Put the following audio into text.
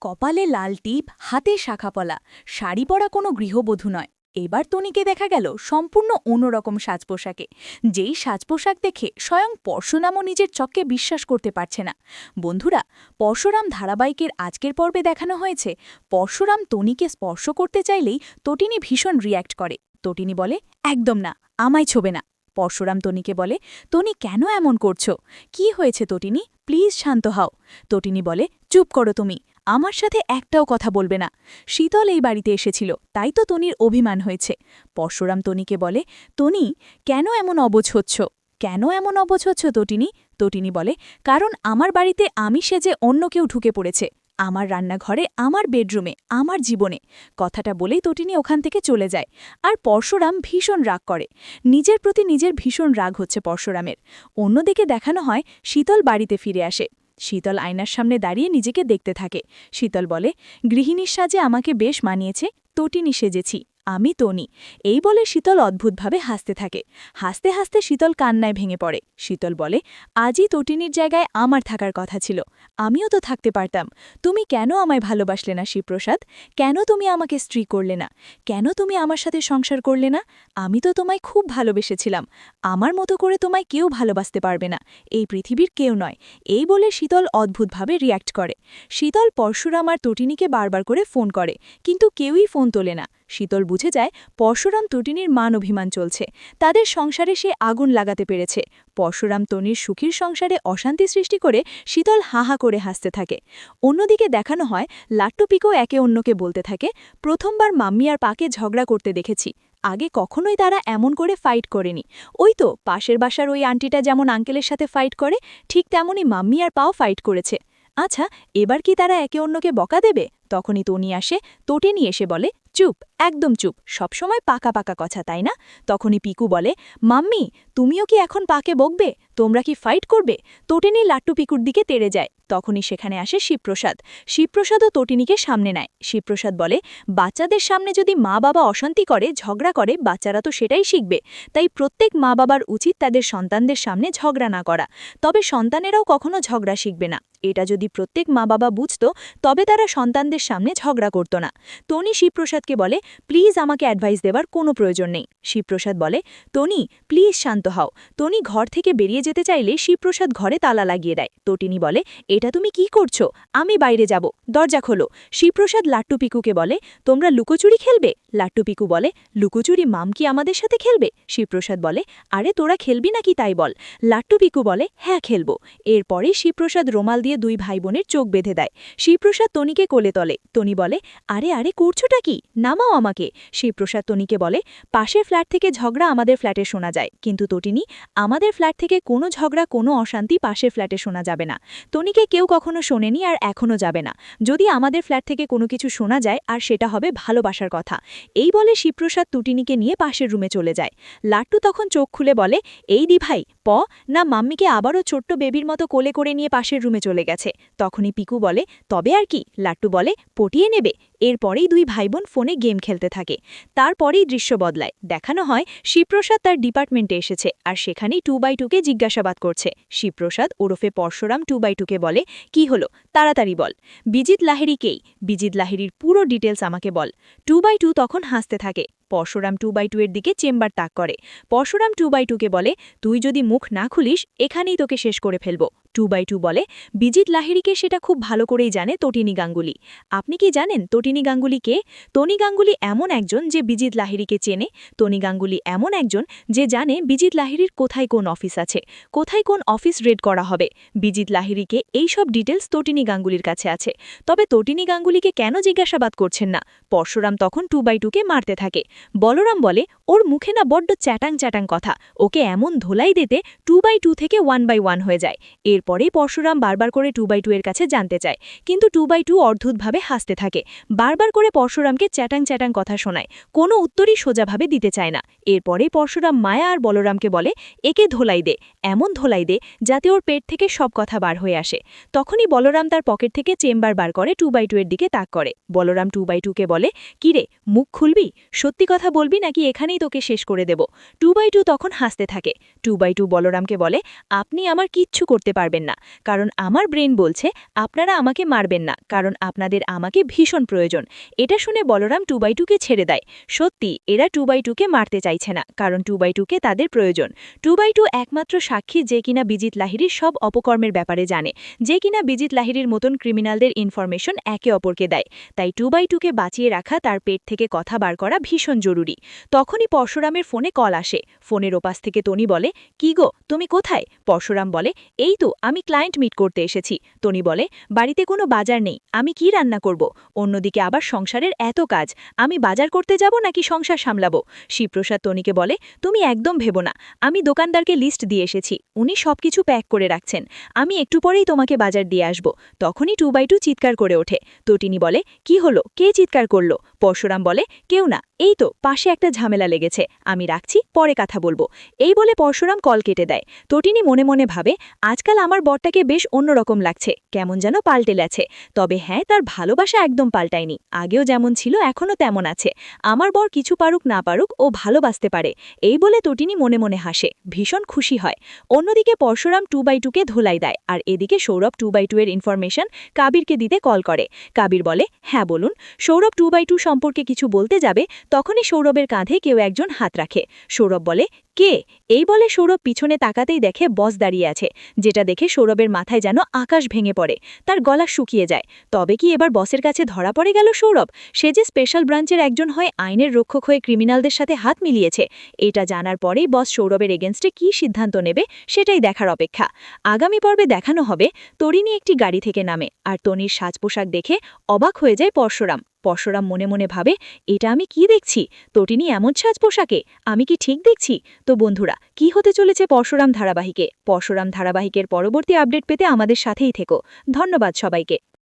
কপালে লাল টিপ, হাতে শাখাপলা শাড়ি পরা কোনো গৃহবধূ নয়। এবার তনিকে দেখা গেল সম্পূর্ণ অন্যরকম সাজপোশাকে। যেই সাজপোশাক দেখে স্বয়ং পরশুরামও নিজের চককে বিশ্বাস করতে পারছে না। বন্ধুরা, পরশুরাম ধারাবাহিকের আজকের পর্বে দেখানো হয়েছে, পরশুরাম তনিকে স্পর্শ করতে চাইলেই তটিনী ভীষণ রিয়্যাক্ট করে। তটিনী বলে, একদম না, আমায় ছোবে না। পরশুরাম তনিকে বলে, তনি কেন এমন করছ? কি হয়েছে তটিনী? প্লিজ শান্ত হও। তটিনী বলে, চুপ করো তুমি আমার সাথে একটাও কথা বলবে না। শীতল এই বাড়িতে এসেছিল, তাই তো তনির অভিমান হয়েছে। পরশুরাম তনিকে বলে, তনি, কেন এমন অবজ হচ্ছ? কেন এমন অবজ হচ্ছ তটিনী? তটিনী বলে, কারণ আমার বাড়িতে আমি সেজে অন্য কেউ ঢুকে পড়েছে। আমার রান্নাঘরে, আমার বেডরুমে, আমার জীবনে। কথাটা বলেই তটিনী ওখান থেকে চলে যায়। আর পরশুরাম ভীষণ রাগ করে। নিজের প্রতি নিজের ভীষণ রাগ হচ্ছে পরশুরামের। অন্যদিকে দেখানো হয়, শীতল বাড়িতে ফিরে আসে। শীতল আয়নার সামনে দাঁড়িয়ে নিজেকে দেখতে থাকে। শীতল বলে, গৃহিণীর সাজে আমাকে বেশ মানিয়েছে, তটিনী সেজেছি। আমি তনি এই বলে শীতল অদ্ভুতভাবে হাসতে থাকে। হাসতে হাসতে শীতল কান্নায় ভেঙে পড়ে। শীতল বলে, আজই তটিনীর জায়গায় আমার থাকার কথা ছিল। আমিও তো থাকতে পারতাম। তুমি কেন আমায় ভালোবাসলে না, শিবপ্রসাদ? কেন তুমি আমাকে স্ত্রী করলে না? কেন তুমি আমার সাথে সংসার করলে না? আমি তো তোমায় খুব ভালোবেসেছিলাম। আমার মতো করে তোমায় কেউ ভালোবাসতে পারবে না। এই পৃথিবীর কেউ নয়। এই বলে শীতল অদ্ভুতভাবে রিয়্যাক্ট করে। শীতল পরশুরাম আর তটিনীকে বারবার করে ফোন করে, কিন্তু কেউই ফোন তোলে না। শীতল বুঝে যায় পরশুরাম তটিনীর মান অভিমান চলছে। তাদের সংসারে সে আগুন লাগাতে পেরেছে। পরশুরাম তনির সুখীর সংসারে অশান্তি সৃষ্টি করে শীতল হাহা করে হাসতে থাকে। অন্যদিকে দেখানো হয়, লাট্টুপিকও একে অন্যকে বলতে থাকে, প্রথমবার মাম্মি আর পাকে ঝগড়া করতে দেখেছি। আগে কখনোই তারা এমন করে ফাইট করেনি। ওই তো, পাশের বাসার ওই আন্টিটা যেমন আঙ্কেলের সাথে ফাইট করে, ঠিক তেমনই মাম্মি আর পাও ফাইট করেছে। আচ্ছা এবার কি তারা একে অন্যকে বকা দেবে? তখনই তনি আসে তোটেনি এসে বলে চুপ, একদম চুপ। সবসময় পাকা পাকা কথা, তাই না? তখনই পিকু বলে, মাম্মি, তুমিও কি এখন পাকে বকবে? তোমরা কি ফাইট করবে? তোটেনি লাট্টু পিকুর দিকে তেড়ে যায়। তখনই সেখানে আসে শিবপ্রসাদ। শিবপ্রসাদও তটিনীকে সামনে নেয়। শিবপ্রসাদ বলে, বাচ্চাদের সামনে যদি মা বাবা অশান্তি করে, ঝগড়া করে, বাচ্চারা তো সেটাই শিখবে। তাই প্রত্যেক মা বাবার উচিত তাদের সন্তানদের সামনে ঝগড়া না করা। তবে সন্তানেরাও কখনো ঝগড়া শিখবে না। এটা যদি প্রত্যেক মা বাবা বুঝত, তবে তারা সন্তানদের সামনে ঝগড়া করত না। তনি শিবপ্রসাদকে বলে, প্লিজ আমাকে অ্যাডভাইস দেওয়ার কোনো প্রয়োজন নেই। শিবপ্রসাদ বলে, তনি, প্লিজ শান্ত হও। তনি ঘর থেকে বেরিয়ে যেতে চাইলে শিবপ্রসাদ ঘরে তালা লাগিয়ে দেয়। তটিনি বলে, এটা তুমি কি করছ? আমি বাইরে যাব। দরজা খোলো। শিবপ্রসাদ লাট্টু পিকুকে বলে, তোমরা লুকোচুরি খেলবে? লাট্টু পিকু বলে, লুকোচুরি মাম কি আমাদের সাথে খেলবে? শিবপ্রসাদ বলে, আরে তোরা খেলবি নাকি তাই বল? লাট্টু পিকু বলে হ্যাঁ খেলব। এরপরে শিবপ্রসাদ রোমাল দিয়ে দুই ভাই বোনের চোখ বেঁধে দেয়। শিবপ্রসাদ তনিকে কোলে তলে। তনি বলে, আরে আরে, করছোটা কি? নামাও আমাকে শিবপ্রসাদ তনিকে বলে, পাশের ফ্ল্যাট থেকে ঝগড়া আমাদের ফ্ল্যাটে শোনা যায়। কিন্তু তটিনি, আমাদের ফ্ল্যাট থেকে কোনো ঝগড়া, কোনো অশান্তি পাশের ফ্ল্যাটে শোনা যাবে না। তনিকে কেউ কখনো শোনেনি আর এখনও যাবে না। যদি আমাদের ফ্ল্যাট থেকে কোনো কিছু শোনা যায়, আর সেটা হবে ভালোবাসার কথা। এই বলে শিবপ্রসাদ তুটিনিকে নিয়ে পাশের রুমে চলে যায়। লাট্টু তখন চোখ খুলে বলে, এই দি ভাই প, না মাম্মিকে আবারও ছোট্ট বেবির মতো কোলে করে নিয়ে পাশের রুমে চলে গেছে। তখনই পিকু বলে, তবে আর কি? লাট্টু বলে, পটিয়ে নেবে। এরপরেই দুই ভাইবোন ফোনে গেম খেলতে থাকে। তারপরেই দৃশ্য বদলায়। দেখানো হয়, শিবপ্রসাদ তার ডিপার্টমেন্টে এসেছে আর সেখানেই টু বাই টুকে জিজ্ঞাসাবাদ করছে। শিবপ্রসাদ ওরফে পরশুরাম টু বাই টুকে বলে, কি হলো? তাড়াতাড়ি বল। বিজিত লাহিড়িকেই বিজিত লাহিড়ির পুরো ডিটেলস আমাকে বল। টু বাই টু তখন হাসতে থাকে। পরশুরাম টু বাই টু এর দিকে চেম্বার তাক করে। পরশুরাম টু বাই টুকে বলে, তুই যদি মুখ না খুলিস, এখানেই তোকে শেষ করে ফেলব। টু বাই টু বলে। বিজিত লাহিড়িকে সেটা খুব ভালো করেই জানে তটিনী গাঙ্গুলি। আপনি কি জানেন তটিনী গাঙ্গুলি কে? তনি গাঙ্গুলি এমন একজন যে বিজিত লাহিড়িকে চেনে। তনি গাঙ্গুলি এমন একজন যে জানে বিজিত লাহিড়ির কোথায় কোন অফিস আছে, কোথায় কোন অফিস রেড করা হবে। বিজিত লাহিড়িকে এই সব ডিটেলস তটিনী গাঙ্গুলির কাছে আছে। তবে তটিনী গাঙ্গুলিকে কেন জিজ্ঞাসাবাদ করছেন না? পরশুরাম তখন টু বাই টুকে মারতে থাকে। বলরাম বলে, ওর মুখে না বড্ড চ্যাটাং চ্যাটাং কথা। ওকে এমন ধোলাই দিতে টু বাই টু থেকে ওয়ান বাই ওয়ান হয়ে যায়। এরপরেই পরশুরাম বারবার করে টু বাই টু এর কাছে জানতে চায়। কিন্তু টু বাই টু অর্ধুতভাবে হাসতে থাকে। বারবার করে পরশুরামকে চ্যাটাং চ্যাটাং কথা শোনায়। কোনো উত্তরই সোজাভাবে দিতে চায় না। এরপরে পরশুরাম মায়া আর বলরামকে বলে, একে ধোলাই দে, এমন ধোলাই দে, যাতে ওর পেট থেকে সব কথা বার হয়ে আসে। তখনই বলরাম তার পকেট থেকে চেম্বার বার করে টু বাই টু এর দিকে তাক করে। বলরাম টু বাই টুকে বলে কিরে মুখ খুলবি? সত্যি কথা বলবি নাকি এখানেই তোকে শেষ করে দেব? টু বাই টু তখন হাসতে থাকে। টু বাই টু বলরামকে বলে, আপনি আমার কিচ্ছু করতে পারবেন পারবেন না। কারণ আমার ব্রেন বলছে, আপনারা আমাকে মারবেন না, কারণ আপনাদের আমাকে ভীষণ প্রয়োজন। এটা শুনে বলরাম টু বাই টুকে ছেড়ে দেয়। সত্যি, এরা টু বাই টুকে মারতে চাইছে না, কারণ টু বাই টুকে তাদের প্রয়োজন। টু বাই টু একমাত্র সাক্ষী যে কিনা বিজিত লাহিড়ির সব অপকর্মের ব্যাপারে জানে। যে কিনা বিজিত লাহিড়ির মতন ক্রিমিনালদের ইনফরমেশন একে অপরকে দেয়। তাই টু বাই টুকে বাঁচিয়ে রাখা, তার পেট থেকে কথা বার করা ভীষণ জরুরি। তখনই পরশুরামের ফোনে কল আসে। ফোনের ওপাশ থেকে তনি বলে, কি গো, তুমি কোথায়? পরশুরাম বলে, এই তো আমি ক্লায়েন্ট মিট করতে এসেছি। তনি বলে, বাড়িতে কোনো বাজার নেই, আমি কি রান্না করব? অন্যদিকে আবার সংসারের এত কাজ, আমি বাজার করতে যাব নাকি সংসার সামলাবো? শিবপ্রসাদ তনিকে বলে, তুমি একদম ভেবো না, আমি দোকানদারকে লিস্ট দিয়ে এসেছি, উনি সবকিছু প্যাক করে রাখছেন, আমি একটু পরেই তোমাকে বাজার দিয়ে আসব। তখনই টু বাই টু চিৎকার করে ওঠে। তটিনী বলে, কি হলো? কে চিৎকার করল? পরশুরাম বলে, কেউ না, এই তো, পাশে একটা ঝামেলা লেগেছে, আমি রাখছি, পরে কথা বলব। এই বলে পরশুরাম কল কেটে দেয়। তটিনী মনে মনে ভাবে, আজকাল আমার বরটাকে বেশ অন্যরকম লাগছে, কেমন যেন পাল্টে লেছে তবে হ্যাঁ তার ভালোবাসা একদম পাল্টায়নি। আগেও যেমন ছিল, এখনও তেমন আছে। আমার বর কিছু পারুক না পারুক, ও ভালোবাসতে পারে। এই বলে তটিনী মনে মনে হাসে, ভীষণ খুশি হয়। অন্যদিকে পরশুরাম টু বাই টুকে ধোলাই দেয়, আর এদিকে সৌরভ টু বাই টু এর ইনফরমেশন কাবিরকে দিতে কল করে। কাবির বলে হ্যাঁ বলুন। সৌরভ টু বাই টু সম্পর্কে কিছু বলতে যাবে, তখনই সৌরভের কাঁধে কেউ একজন হাত রাখে। সৌরভ বলে, কে? এই বলে সৌরভ পিছনে তাকাতেই দেখে বস দাঁড়িয়ে আছে, যেটা দেখে সৌরভের মাথায় যেন আকাশ ভেঙে পড়ে, তার গলা শুকিয়ে যায়। তবে কি এবার বসের কাছে ধরা পড়ে গেল সৌরভ? সে যে স্পেশাল ব্রাঞ্চের একজন হয়ে আইনের রক্ষক হয়ে ক্রিমিনালদের সাথে হাত মিলিয়েছে। এটা জানার পরেই বস সৌরভের এগেনস্টে কী সিদ্ধান্ত নেবে সেটাই দেখার অপেক্ষা। আগামী পর্বে দেখানো হবে, তরিণী একটি গাড়ি থেকে নামে, আর তনির সাজ পোশাক দেখে অবাক হয়ে যায় পরশুরাম। পরশুরাম মনে মনে ভাবে, এটা আমি কি দেখছি? তটিনী এমন সাজ পোশাকে? আমি কি ঠিক দেখছি? তো বন্ধুরা, কি হতে চলেছে পরশুরাম ধারাবাহিকে? পরশুরাম ধারাবাহিকের পরবর্তী আপডেট পেতে আমাদের সাথেই থেকো। ধন্যবাদ সবাইকে।